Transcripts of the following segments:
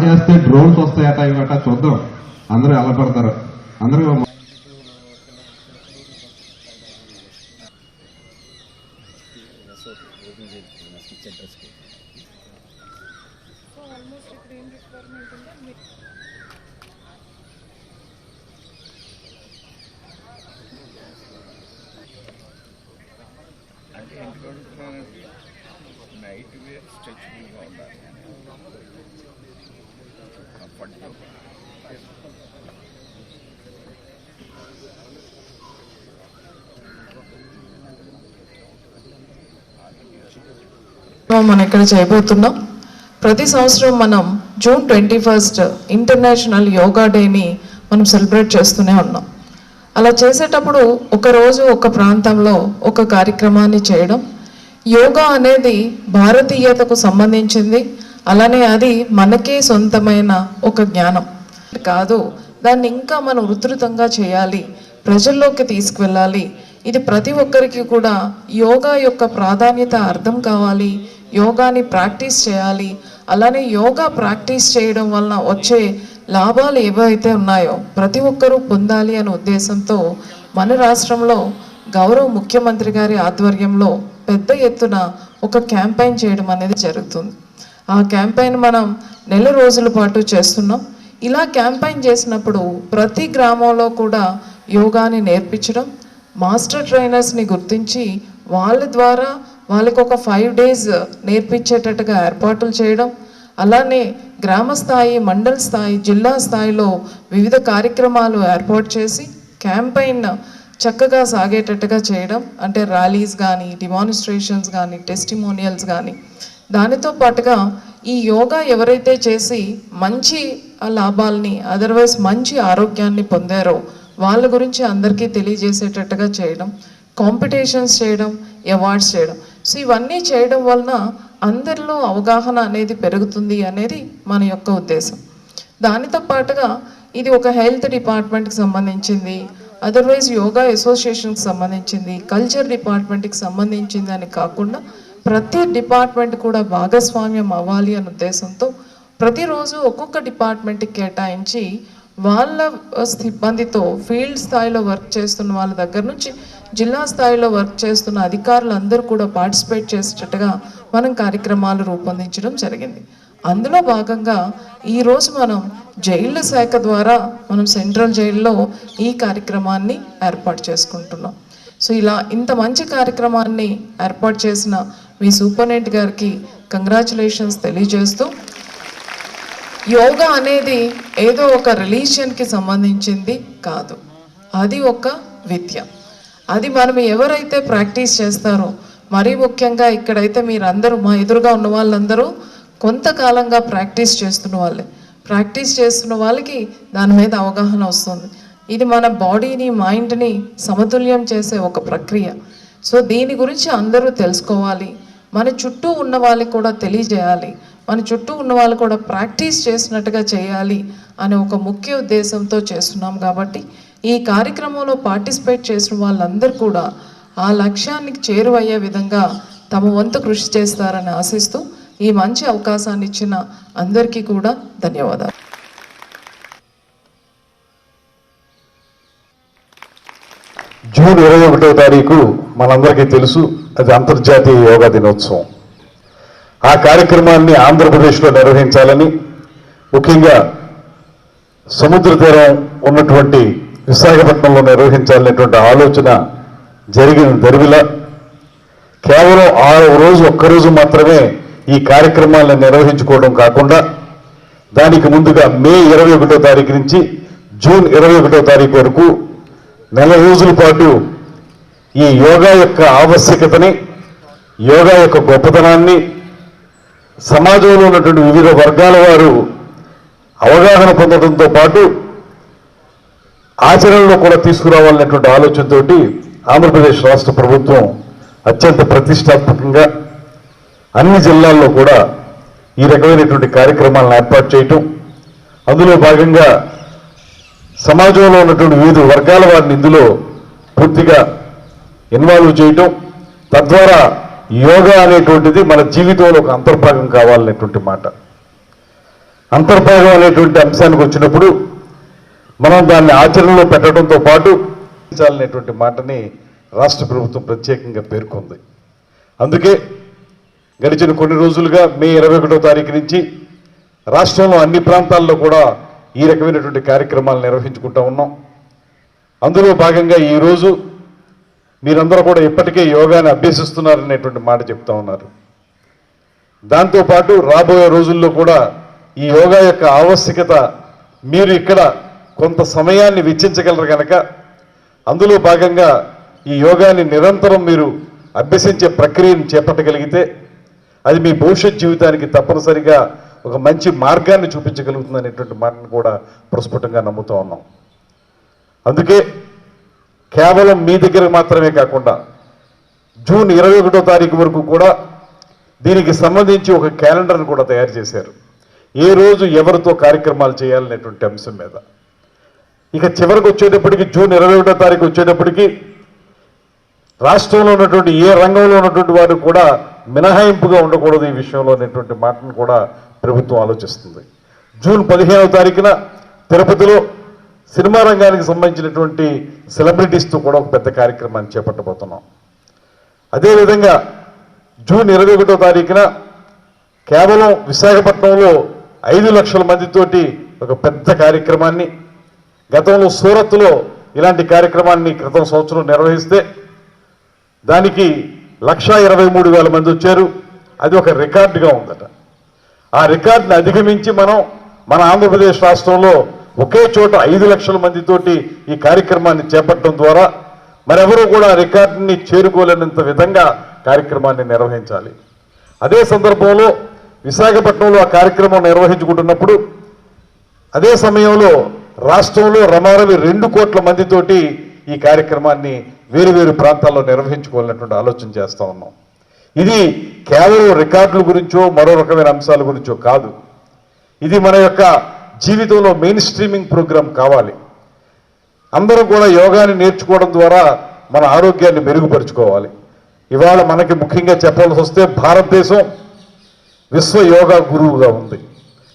బాగా చేస్తే డ్రోన్స్ వస్తాయట ఇవట చూద్దాం. అందరూ ఎలా పడతారు? అందరూ నైట్ వేర్ స్ట్రెచబుల్గా ఉండాలి. కంఫర్ట్గా మనం ఇక్కడ చేయబోతున్నాం. ప్రతి సంవత్సరం మనం June twenty first international yoga డేని మనం సెలబ్రేట్ చేస్తూనే ఉన్నాం. అలా చేసేటప్పుడు ఒక రోజు ఒక ప్రాంతంలో ఒక కార్యక్రమాన్ని చేయడం యోగా అనేది భారతీయతకు సంబంధించింది. అలానే అది మనకే సొంతమైన ఒక జ్ఞానం. కాదు దాన్ని ఇంకా మనం ఉధృతంగా చేయాలి ప్రజల్లోకి తీసుకువెళ్ళాలి. ఇది ప్రతి ఒక్కరికి కూడా యోగా యొక్క ప్రాధాన్యత అర్థం కావాలి యోగాని ప్రాక్టీస్ చేయాలి. అలానే యోగా ప్రాక్టీస్ చేయడం వలన వచ్చే లాభాలు ఏవైతే ఉన్నాయో ప్రతి ఒక్కరూ పొందాలి అనే ఉద్దేశంతో మన రాష్ట్రంలో గౌరవ ముఖ్యమంత్రి గారి ఆధ్వర్యంలో పెద్ద ఎత్తున ఒక క్యాంపెయిన్ చేయడం అనేది జరుగుతుంది. ఆ క్యాంపెయిన్ మనం నెల రోజుల పాటు చేస్తున్నాం. ఇలా క్యాంపెయిన్ చేసినప్పుడు ప్రతి గ్రామంలో కూడా యోగాని నేర్పించడం మాస్టర్ ట్రైనర్స్ని గుర్తించి వాళ్ళ ద్వారా వాళ్ళకి ఒక ఫైవ్ డేస్ నేర్పించేటట్టుగా ఏర్పాట్లు చేయడం అలానే గ్రామ స్థాయి మండల స్థాయి జిల్లా స్థాయిలో వివిధ కార్యక్రమాలు ఏర్పాటు చేసి క్యాంపెయిన్ చక్కగా సాగేటట్టుగా చేయడం అంటే ర్యాలీస్ కానీ డిమాన్స్ట్రేషన్స్ కానీ టెస్టిమోనియల్స్ కానీ దానితో పాటుగా ఈ యోగా ఎవరైతే చేసి మంచి లాభాలని లాభాల్ని అదర్వైజ్ మంచి ఆరోగ్యాన్ని పొందారో వాళ్ళ గురించి అందరికీ తెలియజేసేటట్టుగా చేయడం కాంపిటీషన్స్ చేయడం అవార్డ్స్ చేయడం. సో ఇవన్నీ చేయడం వలన అందరిలో అవగాహన అనేది పెరుగుతుంది అనేది మన యొక్క ఉద్దేశం. దానితో పాటుగా ఇది ఒక హెల్త్ డిపార్ట్మెంట్కి సంబంధించింది అదర్వైజ్ యోగా అసోసియేషన్కి సంబంధించింది కల్చర్ డిపార్ట్మెంట్కి సంబంధించింది అని కాకుండా ప్రతి డిపార్ట్మెంట్ కూడా భాగస్వామ్యం అవ్వాలి అనే ఉద్దేశంతో ప్రతిరోజు ఒక్కొక్క డిపార్ట్మెంట్కి కేటాయించి వాళ్ళ సిబ్బందితో ఫీల్డ్ స్థాయిలో వర్క్ చేస్తున్న వాళ్ళ దగ్గర నుంచి జిల్లా స్థాయిలో వర్క్ చేస్తున్న అధికారులు అందరూ కూడా పార్టిసిపేట్ చేసేటట్టుగా మనం కార్యక్రమాలు రూపొందించడం జరిగింది. అందులో భాగంగా ఈరోజు మనం జైళ్ళ శాఖ ద్వారా మనం సెంట్రల్ జైల్లో ఈ కార్యక్రమాన్ని ఏర్పాటు చేసుకుంటున్నాం. సో ఇలా ఇంత మంచి కార్యక్రమాన్ని ఏర్పాటు చేసిన మీ సూపర్నెంట్ గారికి కంగ్రాచులేషన్స్ తెలియజేస్తూ యోగా అనేది ఏదో ఒక రిలీజియన్కి సంబంధించింది కాదు. అది ఒక విద్య. అది మనం ఎవరైతే ప్రాక్టీస్ చేస్తారో మరీ ముఖ్యంగా ఇక్కడైతే మీరందరూ మా ఎదురుగా ఉన్న వాళ్ళందరూ కొంతకాలంగా ప్రాక్టీస్ చేస్తున్న వాళ్ళే. ప్రాక్టీస్ చేస్తున్న వాళ్ళకి దాని మీద అవగాహన వస్తుంది. ఇది మన బాడీని మైండ్ని సమతుల్యం చేసే ఒక ప్రక్రియ. సో దీని గురించి అందరూ తెలుసుకోవాలి. మన చుట్టూ ఉన్న వాళ్ళకి కూడా తెలియజేయాలి. మన చుట్టూ ఉన్న వాళ్ళు కూడా ప్రాక్టీస్ చేసినట్టుగా చేయాలి అనే ఒక ముఖ్య ఉద్దేశంతో చేస్తున్నాం కాబట్టి ఈ కార్యక్రమంలో పార్టిసిపేట్ చేసిన వాళ్ళందరూ కూడా ఆ లక్ష్యానికి చేరువయ్యే విధంగా తమ వంతు కృషి చేస్తారని ఆశిస్తూ ఈ మంచి అవకాశాన్ని ఇచ్చిన అందరికీ కూడా ధన్యవాదాలు. జూన్ ఇరవై ఒకటో తారీఖు మనందరికీ తెలుసు అది అంతర్జాతీయ యోగా దినోత్సవం. ఆ కార్యక్రమాన్ని ఆంధ్రప్రదేశ్లో నిర్వహించాలని ముఖ్యంగా సముద్ర తీరం ఉన్నటువంటి విశాఖపట్నంలో నిర్వహించాలనేటువంటి ఆలోచన జరిగిన దరిమిల కేవలం ఆ రోజు ఒక్కరోజు మాత్రమే ఈ కార్యక్రమాలను నిర్వహించుకోవడం కాకుండా దానికి ముందుగా మే ఇరవై ఒకటో తారీఖు నుంచి జూన్ ఇరవై ఒకటో తారీఖు వరకు నెల రోజుల పాటు ఈ యోగా యొక్క ఆవశ్యకతని యోగా యొక్క గొప్పతనాన్ని సమాజంలో ఉన్నటువంటి వివిధ వర్గాల వారు అవగాహన పొందడంతో పాటు ఆచరణలో కూడా తీసుకురావాలనేటువంటి ఆలోచనతోటి ఆంధ్రప్రదేశ్ రాష్ట్ర ప్రభుత్వం అత్యంత ప్రతిష్టాత్మకంగా అన్ని జిల్లాల్లో కూడా ఈ రకమైనటువంటి కార్యక్రమాలను ఏర్పాటు చేయటం అందులో భాగంగా సమాజంలో ఉన్నటువంటి వివిధ వర్గాల వారిని ఇందులో పూర్తిగా ఇన్వాల్వ్ చేయటం తద్వారా యోగా అనేటువంటిది మన జీవితంలో ఒక అంతర్భాగం కావాలనేటువంటి మాట. అంతర్భాగం అనేటువంటి అంశానికి వచ్చినప్పుడు మనం దాన్ని ఆచరణలో పెట్టడంతో పాటు చాలనేటువంటి మాటని రాష్ట్ర ప్రభుత్వం ప్రత్యేకంగా పేర్కొంది. అందుకే గడిచిన కొన్ని రోజులుగా మే ఇరవై ఒకటో తారీఖు నుంచి రాష్ట్రంలో అన్ని ప్రాంతాల్లో కూడా ఈ రకమైనటువంటి కార్యక్రమాలు నిర్వహించుకుంటా ఉన్నాం. అందులో భాగంగా ఈరోజు మీరందరూ కూడా ఇప్పటికే యోగాని అభ్యసిస్తున్నారనేటువంటి మాట చెప్తా ఉన్నారు. దాంతోపాటు రాబోయే రోజుల్లో కూడా ఈ యోగా యొక్క ఆవశ్యకత మీరు ఇక్కడ కొంత సమయాన్ని వెచ్చించగలరు కనుక అందులో భాగంగా ఈ యోగాని నిరంతరం మీరు అభ్యసించే ప్రక్రియను చేపట్టగలిగితే అది మీ భవిష్యత్ జీవితానికి తప్పనిసరిగా ఒక మంచి మార్గాన్ని చూపించగలుగుతుంది అనేటువంటి మాటను కూడా ప్రస్ఫుటంగా నమ్ముతూ ఉన్నాం. అందుకే కేవలం మీ దగ్గర మాత్రమే కాకుండా జూన్ ఇరవై ఒకటో తారీఖు వరకు కూడా దీనికి సంబంధించి ఒక క్యాలెండర్ను కూడా తయారు చేశారు. ఏ రోజు ఎవరితో కార్యక్రమాలు చేయాలనేటువంటి అంశం మీద. ఇక చివరికి వచ్చేటప్పటికి జూన్ ఇరవై ఒకటో తారీఖు వచ్చేటప్పటికి రాష్ట్రంలో ఉన్నటువంటి ఏ రంగంలో ఉన్నటువంటి వారు కూడా మినహాయింపుగా ఉండకూడదు ఈ విషయంలో అనేటువంటి మాటను కూడా ప్రభుత్వం ఆలోచిస్తుంది. జూన్ పదిహేనవ తారీఖున తిరుపతిలో సినిమా రంగానికి సంబంధించినటువంటి సెలబ్రిటీస్తో కూడా ఒక పెద్ద కార్యక్రమాన్ని చేపట్టబోతున్నాం. అదేవిధంగా జూన్ ఇరవై ఒకటో తారీఖున కేవలం విశాఖపట్నంలో ఐదు లక్షల మందితోటి ఒక పెద్ద కార్యక్రమాన్ని గతంలో సూరత్లో ఇలాంటి కార్యక్రమాన్ని క్రితం సంవత్సరం నిర్వహిస్తే దానికి లక్షా ఇరవై మూడు వేల మంది వచ్చారు. అది ఒక రికార్డుగా ఉందట. ఆ రికార్డుని అధిగమించి మనం మన ఆంధ్రప్రదేశ్ రాష్ట్రంలో ఒకే చోట ఐదు లక్షల మందితోటి ఈ కార్యక్రమాన్ని చేపట్టడం ద్వారా మరెవరూ కూడా ఆ రికార్డుని చేరుకోలేనంత విధంగా కార్యక్రమాన్ని నిర్వహించాలి. అదే సందర్భంలో విశాఖపట్నంలో ఆ కార్యక్రమం నిర్వహించుకుంటున్నప్పుడు అదే సమయంలో రాష్ట్రంలో రమారవి రెండు కోట్ల మందితోటి ఈ కార్యక్రమాన్ని వేరు వేరు ప్రాంతాల్లో నిర్వహించుకోవాలన్నటువంటి ఆలోచన చేస్తూ ఉన్నాం. ఇది కేవలం రికార్డుల గురించో మరో రకమైన అంశాల గురించో కాదు. ఇది మన యొక్క జీవితంలో మెయిన్ స్ట్రీమింగ్ ప్రోగ్రాం కావాలి. అందరూ కూడా యోగాని నేర్చుకోవడం ద్వారా మన ఆరోగ్యాన్ని మెరుగుపరుచుకోవాలి. ఇవాళ మనకి ముఖ్యంగా చెప్పాల్సి వస్తే భారతదేశం విశ్వ యోగా గురువుగా ఉంది.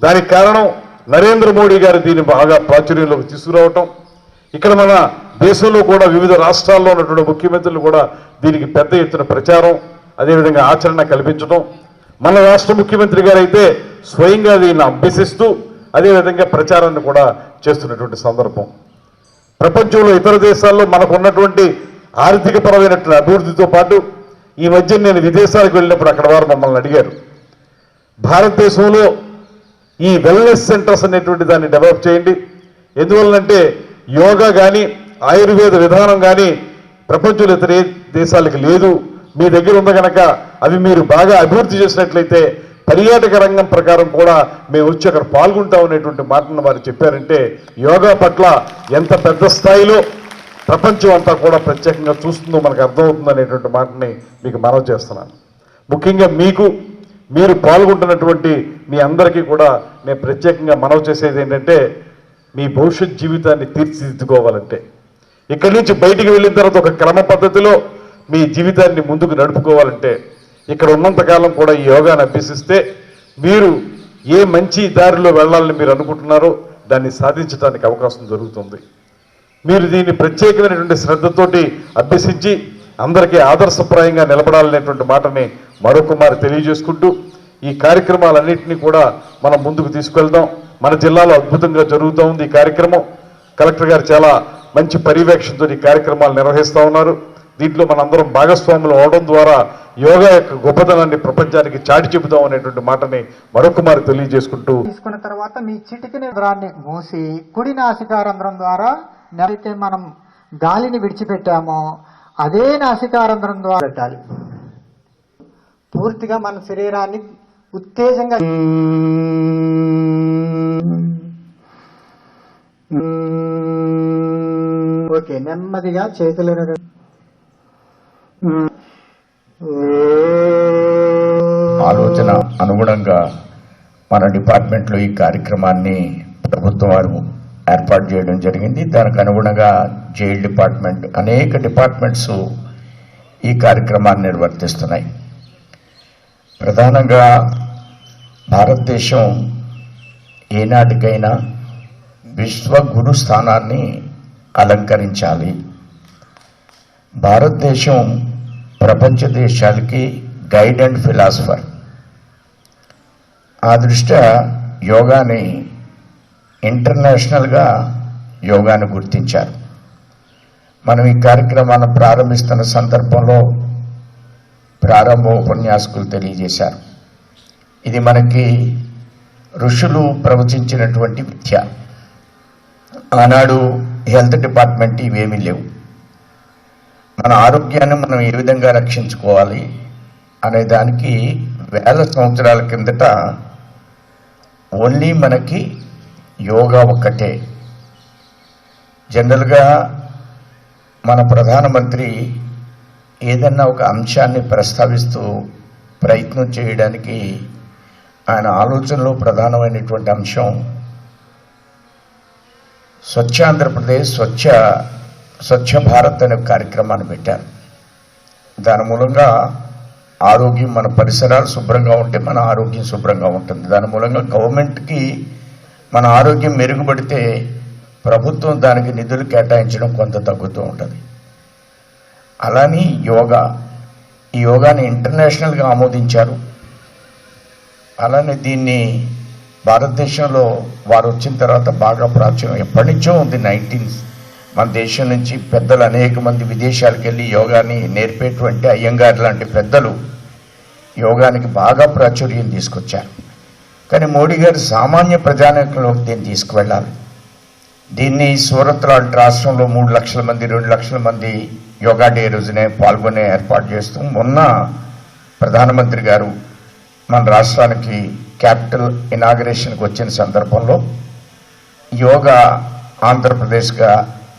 దానికి కారణం నరేంద్ర మోడీ గారు దీన్ని బాగా ప్రాచుర్యంలోకి తీసుకురావటం. ఇక్కడ మన దేశంలో కూడా వివిధ రాష్ట్రాల్లో ఉన్నటువంటి ముఖ్యమంత్రులు కూడా దీనికి పెద్ద ఎత్తున ప్రచారం అదేవిధంగా ఆచరణ కల్పించడం మన రాష్ట్ర ముఖ్యమంత్రి గారైతే స్వయంగా దీన్ని అభ్యసిస్తూ అదేవిధంగా ప్రచారాన్ని కూడా చేస్తున్నటువంటి సందర్భం. ప్రపంచంలో ఇతర దేశాల్లో మనకు ఉన్నటువంటి ఆర్థిక పరమైనటువంటి అభివృద్ధితో పాటు ఈ మధ్య నేను విదేశాలకు వెళ్ళినప్పుడు అక్కడ వారు మమ్మల్ని అడిగారు. భారతదేశంలో ఈ వెల్నెస్ సెంటర్స్ అనేటువంటి దాన్ని డెవలప్ చేయండి. ఎందువల్లంటే యోగా కానీ ఆయుర్వేద విధానం కానీ ప్రపంచంలో ఇతర దేశాలకు లేదు. మీ దగ్గర ఉంది కనుక అవి మీరు బాగా అభివృద్ధి చేసినట్లయితే పర్యాటక రంగం ప్రకారం కూడా మేము వచ్చి అక్కడ పాల్గొంటాం అనేటువంటి మాటను వారు చెప్పారంటే యోగా పట్ల ఎంత పెద్ద స్థాయిలో ప్రపంచం అంతా కూడా ప్రత్యేకంగా చూస్తుందో మనకు అర్థమవుతుంది అనేటువంటి మాటని మీకు మనవి చేస్తున్నాను. ముఖ్యంగా మీకు మీరు పాల్గొంటున్నటువంటి మీ అందరికీ కూడా నేను ప్రత్యేకంగా మనవి చేసేది ఏంటంటే మీ భవిష్యత్ జీవితాన్ని తీర్చిదిద్దుకోవాలంటే. ఇక్కడి నుంచి బయటికి వెళ్ళిన తర్వాత ఒక క్రమ పద్ధతిలో మీ జీవితాన్ని ముందుకు నడుపుకోవాలంటే ఇక్కడ ఉన్నంతకాలం కూడా ఈ యోగాను అభ్యసిస్తే మీరు ఏ మంచి దారిలో వెళ్ళాలని మీరు అనుకుంటున్నారో దాన్ని సాధించడానికి అవకాశం జరుగుతుంది. మీరు దీన్ని ప్రత్యేకమైనటువంటి శ్రద్ధతోటి అభ్యసించి అందరికీ ఆదర్శప్రాయంగా నిలబడాలనేటువంటి మాటని మరొకమారి తెలియజేసుకుంటూ ఈ కార్యక్రమాలన్నింటినీ కూడా మనం ముందుకు తీసుకెళ్దాం. మన జిల్లాలో అద్భుతంగా జరుగుతూ ఉంది ఈ కార్యక్రమం. కలెక్టర్ గారు చాలా మంచి పర్యవేక్షణతో ఈ కార్యక్రమాలు నిర్వహిస్తూ ఉన్నారు. దీంట్లో మనందరం భాగస్వాములు అవడం ద్వారా యోగా యొక్క గొప్పతనాన్ని ప్రపంచానికి చాటి చెబుతాం అనేటువంటి మాటని మరొకమారి తెలియజేసుకుంటూ తీసుకున్న తర్వాత మీ చిటికిన రంధ్రాన్ని మూసి కుడి నాసికారంధ్రం ద్వారా అయితే మనం గాలిని విడిచిపెట్టామో అదే నాసికారంధ్రం ద్వారా పెట్టాలి. పూర్తిగా మన శరీరాన్ని ఉత్తేజంగా ఓకే నెమ్మదిగా చేతులను ఆలోచన అనుగుణంగా మన డిపార్ట్మెంట్లో ఈ కార్యక్రమాన్ని ప్రభుత్వం వారు ఏర్పాటు చేయడం జరిగింది. దానికి అనుగుణంగా జైల్ డిపార్ట్మెంట్ అనేక డిపార్ట్మెంట్స్ ఈ కార్యక్రమాన్ని నిర్వర్తిస్తున్నాయి. ప్రధానంగా భారతదేశం ఏనాటికైనా విశ్వ గురు స్థానాన్ని అలంకరించాలి. భారతదేశం ప్రపంచ దేశాలకి గైడ్ అండ్ ఫిలాసఫర్. ఆ దృష్ట్యా యోగాని ఇంటర్నేషనల్గా యోగాను గుర్తించారు. మనం ఈ కార్యక్రమాన్ని ప్రారంభిస్తున్న సందర్భంలో ప్రారంభ ఉపన్యాసకులు తెలియజేశారు. ఇది మనకి ఋషులు ప్రవచించినటువంటి విద్య. ఆనాడు హెల్త్ డిపార్ట్మెంట్ ఇవేమీ లేవు. మన ఆరోగ్యాన్ని మనం ఏ విధంగా రక్షించుకోవాలి అనే దానికి వేల సంవత్సరాల కిందట ఓన్లీ మనకి యోగా ఒక్కటే. జనరల్గా మన ప్రధానమంత్రి ఏదన్నా ఒక అంశాన్ని ప్రస్తావిస్తూ ప్రయత్నం చేయడానికి ఆయన ఆలోచనలో ప్రధానమైనటువంటి అంశం స్వచ్ఛ ఆంధ్రప్రదేశ్ స్వచ్ఛ స్వచ్ఛ భారత్ అనే కార్యక్రమాన్ని పెట్టారు. దాని మూలంగా ఆరోగ్యం మన పరిసరాలు శుభ్రంగా ఉంటే మన ఆరోగ్యం శుభ్రంగా ఉంటుంది. దాని మూలంగా గవర్నమెంట్కి మన ఆరోగ్యం మెరుగుపడితే ప్రభుత్వం దానికి నిధులు కేటాయించడం కొంత తగ్గుతూ ఉంటుంది. అలానే యోగా ఈ యోగాని ఇంటర్నేషనల్గా ఆమోదించారు. అలానే దీన్ని భారతదేశంలో వారు వచ్చిన తర్వాత బాగా ప్రాచుర్యం ఎప్పటి నుంచో ఉంది నైన్టీన్ మన దేశం నుంచి పెద్దలు అనేక మంది విదేశాలకు వెళ్ళి యోగాని నేర్పేటువంటి అయ్యంగారు లాంటి పెద్దలు యోగానికి బాగా ప్రాచుర్యం తీసుకొచ్చారు. కానీ మోడీ గారు సామాన్య ప్రజానికంలోకి దీన్ని తీసుకువెళ్ళాలి. దీన్ని సూరత్ లాంటి రాష్ట్రంలో మూడు లక్షల మంది రెండు లక్షల మంది యోగా డే రోజునే పాల్గొనే ఏర్పాటు చేస్తూ మొన్న ప్రధానమంత్రి గారు మన రాష్ట్రానికి క్యాపిటల్ ఇనాగరేషన్కి వచ్చిన సందర్భంలో యోగా ఆంధ్రప్రదేశ్గా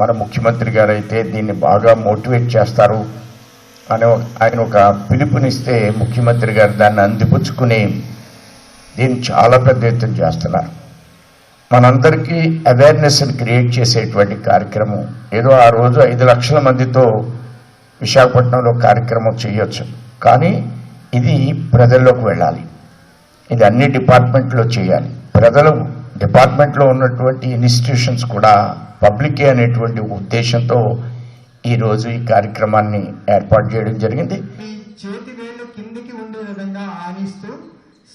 మన ముఖ్యమంత్రి గారు అయితే దీన్ని బాగా మోటివేట్ చేస్తారు అని ఆయన ఒక పిలుపునిస్తే ముఖ్యమంత్రి గారు దాన్ని అందిపుచ్చుకుని దీన్ని చాలా పెద్ద ఎత్తున చేస్తున్నారు. మనందరికీ అవేర్నెస్ని క్రియేట్ చేసేటువంటి కార్యక్రమం. ఏదో ఆ రోజు ఐదు లక్షల మందితో విశాఖపట్నంలో కార్యక్రమం చేయొచ్చు. కానీ ఇది ప్రజల్లోకి వెళ్ళాలి. ఇది అన్ని డిపార్ట్మెంట్లో చేయాలి. ప్రజలు డిపార్ట్మెంట్లో ఉన్నటువంటి ఇన్స్టిట్యూషన్స్ కూడా పబ్లికే అనేటువంటి ఉద్దేశంతో ఈరోజు ఈ కార్యక్రమాన్ని ఏర్పాటు చేయడం జరిగింది. ఈ చేతి వేలు కిందికి ఉండే విధంగా ఆనిస్తూ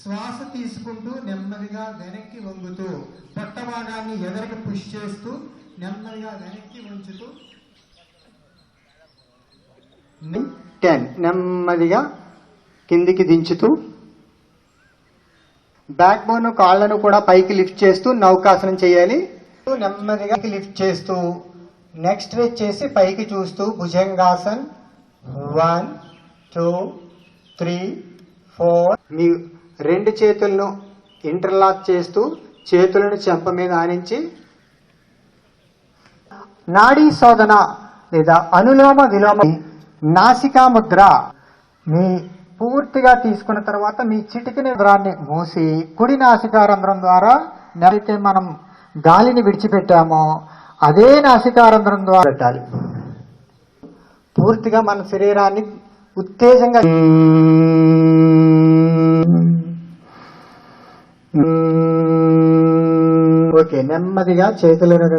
శ్వాస తీసుకుంటూ నెమ్మదిగా వెనక్కి వంగుతూ పొట్ట భాగాన్ని ఎదరికి పుష్ చేస్తూ నెమ్మదిగా వెనక్కి ఉంచుతూ టెన్ నెమ్మదిగా కిందికి దించుతూ బ్యాక్ బోన్ కాళ్ళను కూడా పైకి లిఫ్ట్ చేస్తూ నౌకాసనం చేయాలి. నెమ్మదిగా లిఫ్ట్ చేస్తూ నెక్స్ట్ వచ్చేసి పైకి చూస్తూ Bhujangasan. One two three four. మీ రెండు చేతులను ఇంటర్లాక్ చేస్తూ చేతులను చెంప మీద ఆనించి నాడీ శోధన లేదా అనులోమ విలోమ నాసికా ముద్ర. మీ పూర్తిగా తీసుకున్న తర్వాత మీ చిటికిన రంధ్రాన్ని మూసి కుడి నాసికా రంధ్రం ద్వారా అయితే మనం గాలిని విడిచిపెట్టామో అదే నాసికా రంధ్రం ద్వారా పెట్టాలి. పూర్తిగా మన శరీరాన్ని ఉత్తేజంగా ఓకే నెమ్మదిగా చేతులను